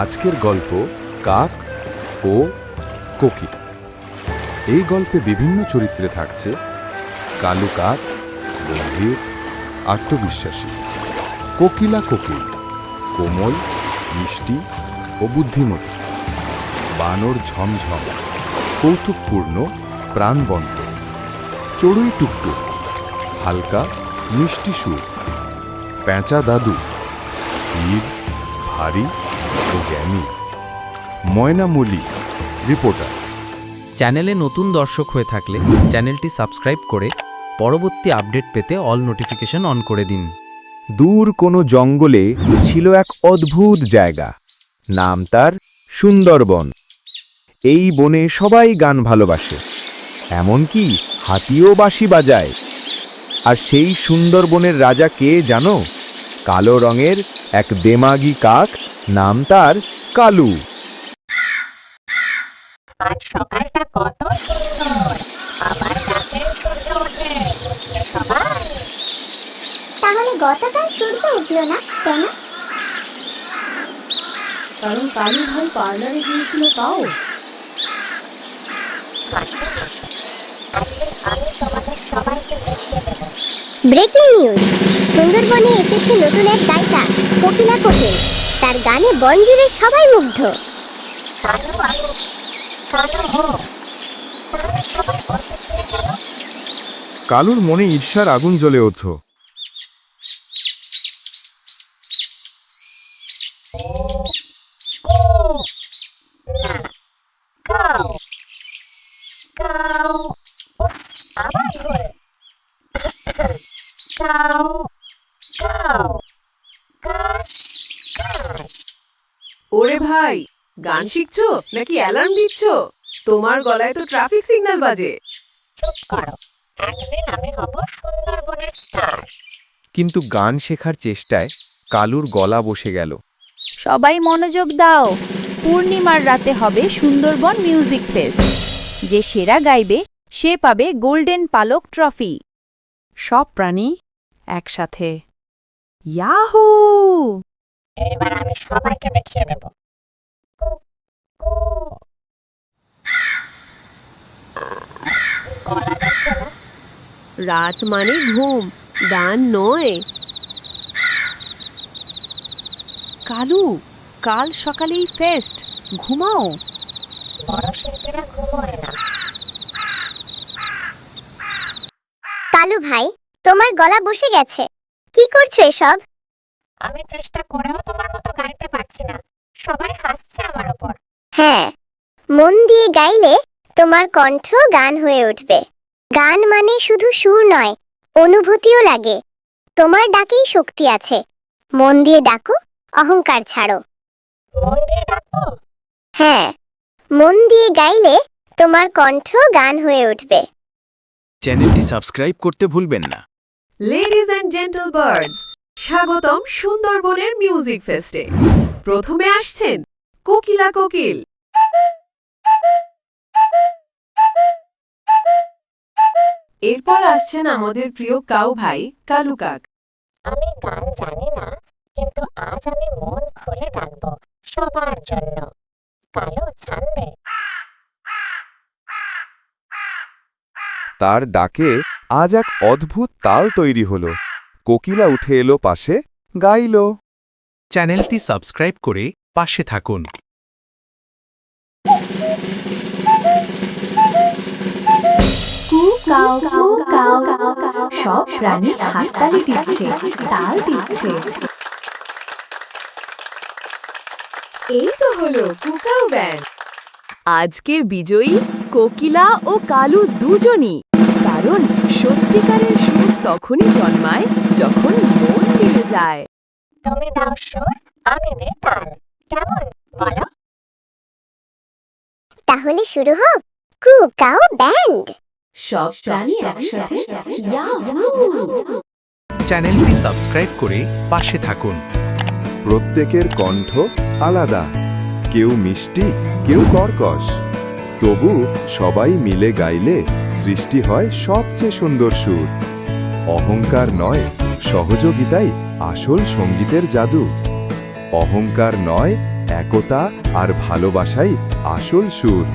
আজকের গল্প কাক ও কোকিল এই গল্পে বিভিন্ন চরিত্রে থাকছে কালু কাক, গম্ভীর, আত্মবিশ্বাসী, কোকিলা কোকিল, কোমল, মিষ্টি ও বুদ্ধিমতী, বানর ঝমঝম, কৌতুকপূর্ণ, প্রাণবন্ত, চড়ুই টুকটুক, হালকা, মিষ্টি সুর প্যাঁচা দাদু ধীর ভারী ও জ্ঞানী ময়না মলি রিপোর্টার। চ্যানেলে নতুন দর্শক হয়ে থাকলে চ্যানেলটি সাবস্ক্রাইব করে পরবর্তী আপডেট পেতে অল নোটিফিকেশন অন করে দিন। দূর কোনো জঙ্গলে ছিল এক অদ্ভুত জায়গা। নাম তার সুন্দরবন। এই বনে সবাই গান ভালোবাসে। এমনকি হাতিও বাঁশি বাজায়। আর সেই সুন্দরবনের রাজা কে জানো? কালো রঙের এক দেমাগি কাক নাম তার কালু। আজ সকালটা কত সুন্দর। আবার রাতে সূর্য ওঠে বুঝলে সবাই? তাহলে গতকাল সূর্য উঠল না কেন কারণ কালু ভাই পার্লারে গিয়েছিল তাও। আসো আসো আজকে আমি তোমাদের সবাইকে দেখিয়ে দেবো। Breaking news. সুন্দরবনে এসেছে নতুন এক তার গানে বন জুড়ে সবাই মুগ্ধ কালো আলু কালো হো তাহলে সবাই ওর পিছনে কেন কালুর মনে ঈর্ষার আগুন জ্বলে ওঠো আবার ভুল কাউ কাউ ভাই গান শিখছো নাকি অ্যালার্ম দিচ্ছ? তোমার গলায় তো ট্রাফিক সিগন্যাল বাজে। চুপ করো। একদিন আমি হব সুন্দরবনের স্টার কিন্তু গান শেখার চেষ্টায় কালুর গলা বসে গেল। সবাই মনোযোগ দাও। পূর্ণিমার রাতে হবে সুন্দরবন মিউজিক ফেস্ট যে সেরা গাইবে সে পাবে গোল্ডেন পালক ট্রফি সব প্রাণী একসাথে। ইয়াহু এবার আমি সবাইকে দেখিয়ে দেব। রাত মানে ঘুম গান নয়। কালু কাল সকালেই ফেস্ট ঘুমাও। কালু ভাই তোমার গলা বসে গেছে। কি করছ এসব? আমি চেষ্টা করেও তোমার মতো গাইতে পারছি না। সবাই হাসছে আমার ওপর। হ্যাঁ মন দিয়ে গাইলে তোমার কণ্ঠ গান হয়ে উঠবে। গান মানে শুধু সুর নয় অনুভূতিও লাগে। তোমার ডাকেই শক্তি আছে। মন দিয়ে ডাকো অহংকার ছাড়ো। মন হ্যাঁ মন দিয়ে গাইলে তোমার কণ্ঠ গান হয়ে উঠবে। চ্যানেলটি সাবস্ক্রাইব করতে ভুলবেন না। লেডিজ অ্যান্ড জেন্টল বার্ডস স্বাগতম সুন্দরবনের মিউজিক ফেস্টে। প্রথমে আসছেন কোকিলা কোকিল। এরপর আসছেন আমাদের প্রিয় কাউ ভাই কালু কাক। আমি গান জানি না কিন্তু আজ আমি মন খুলে ডাকবো সবার জন্য। কালো ছান্দে তার ডাকে আজ এক অদ্ভুত তাল তৈরি হলো। কোকিলা উঠে এলো পাশে গাইল। চ্যানেলটি সাবস্ক্রাইব করে পাশে থাকুন। কাউ কাউ কাউ কাউ সব প্রাণী হাততালি দিচ্ছে তাল দিচ্ছে। এই তো হলো কুকাও ব্যান্ড আজকের বিজয়ী কোকিলা ও কালু দুজনই কারণ সত্যিকারের সুর তখনই জন্মায় যখন মন মিলে যায়। তুমি দাও সুর আমি দিই তাল কেমন বলো তাহলে শুরু হোক। কু কাও ব্যান্ড। সব প্রাণী একসাথে চ্যানেলটি সাবস্ক্রাইব করে পাশে থাকুন। প্রত্যেকের কণ্ঠ আলাদা। কেউ মিষ্টি কেউ কর্কশ। তবু সবাই মিলে গাইলে সৃষ্টি হয় সবচেয়ে সুন্দর সুর। অহংকার নয় সহযোগিতাই আসল সঙ্গীতের জাদু। অহংকার নয় একতা আর ভালোবাসাই আসল সুর।